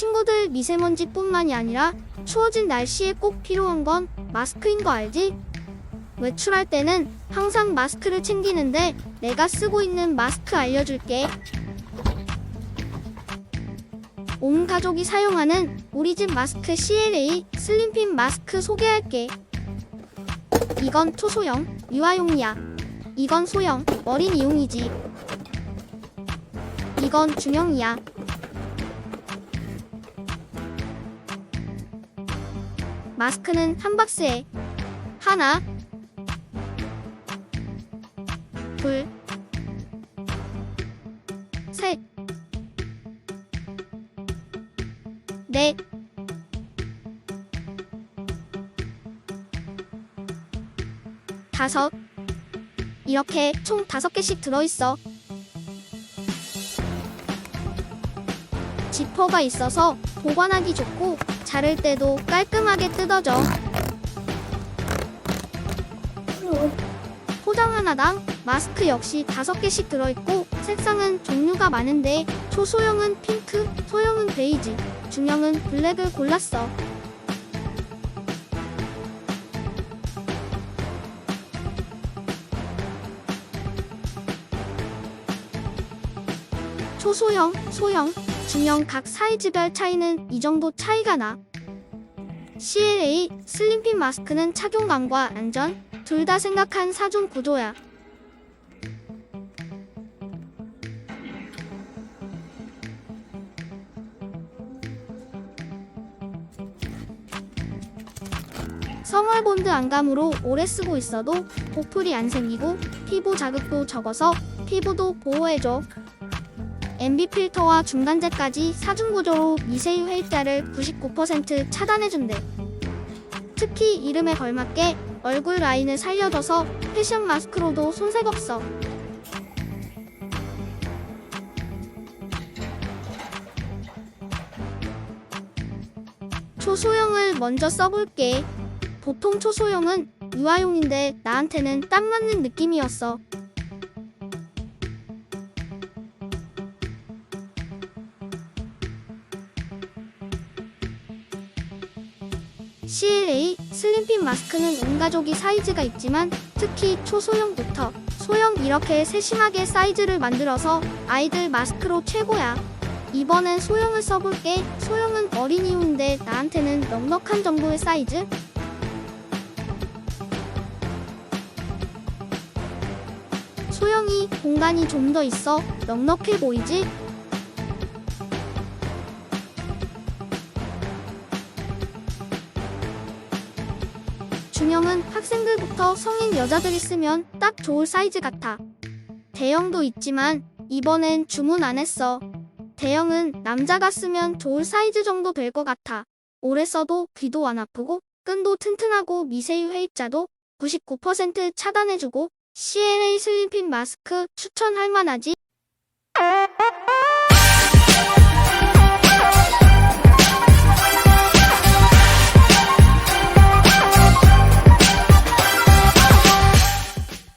친구들 미세먼지뿐만이 아니라 추워진 날씨에 꼭 필요한 건 마스크인 거 알지? 외출할 때는 항상 마스크를 챙기는데 내가 쓰고 있는 마스크 알려줄게. 온 가족이 사용하는 우리 집 마스크 CLA 슬림핀 마스크 소개할게. 이건 초소형, 유아용이야. 이건 소형, 어린이용이지. 이건 중형이야. 마스크는 한 박스에. 하나, 둘, 셋, 넷, 다섯. 이렇게 총 다섯 개씩 들어있어. 지퍼가 있어서 보관하기 좋고 자를 때도 깔끔하게 뜯어져. 포장 하나당 마스크 역시 다섯 개씩 들어있고 색상은 종류가 많은데 초소형은 핑크, 소형은 베이지, 중형은 블랙을 골랐어. 초소형, 소형, 중형 각 사이즈별 차이는 이 정도 차이가 나. CLA 슬림핀 마스크는 착용감과 안전 둘 다 생각한 사중 구조야. 성얼본드 안감으로 오래 쓰고 있어도 보풀이 안 생기고 피부 자극도 적어서 피부도 보호해줘. MB 필터와 중간재까지 사중 구조로 미세유 해입자를 99% 차단해준대. 특히 이름에 걸맞게 얼굴 라인을 살려줘서 패션 마스크로도 손색 없어. 초소형을 먼저 써볼게. 보통 초소형은 유아용인데 나한테는 딱 맞는 느낌이었어. CLA 슬림핀 마스크는 온 가족이 사이즈가 있지만 특히 초소형부터 소형 이렇게 세심하게 사이즈를 만들어서 아이들 마스크로 최고야. 이번엔 소형을 써볼게. 소형은 어린이용인데 나한테는 넉넉한 정도의 사이즈? 소형이 공간이 좀 더 있어 넉넉해 보이지? 중형은 학생들부터 성인 여자들이 쓰면 딱 좋을 사이즈 같아. 대형도 있지만 이번엔 주문 안 했어. 대형은 남자가 쓰면 좋을 사이즈 정도 될 것 같아. 오래 써도 귀도 안 아프고 끈도 튼튼하고 미세유 해입자도 99% 차단해주고 CLA 슬림핀 마스크 추천할 만하지?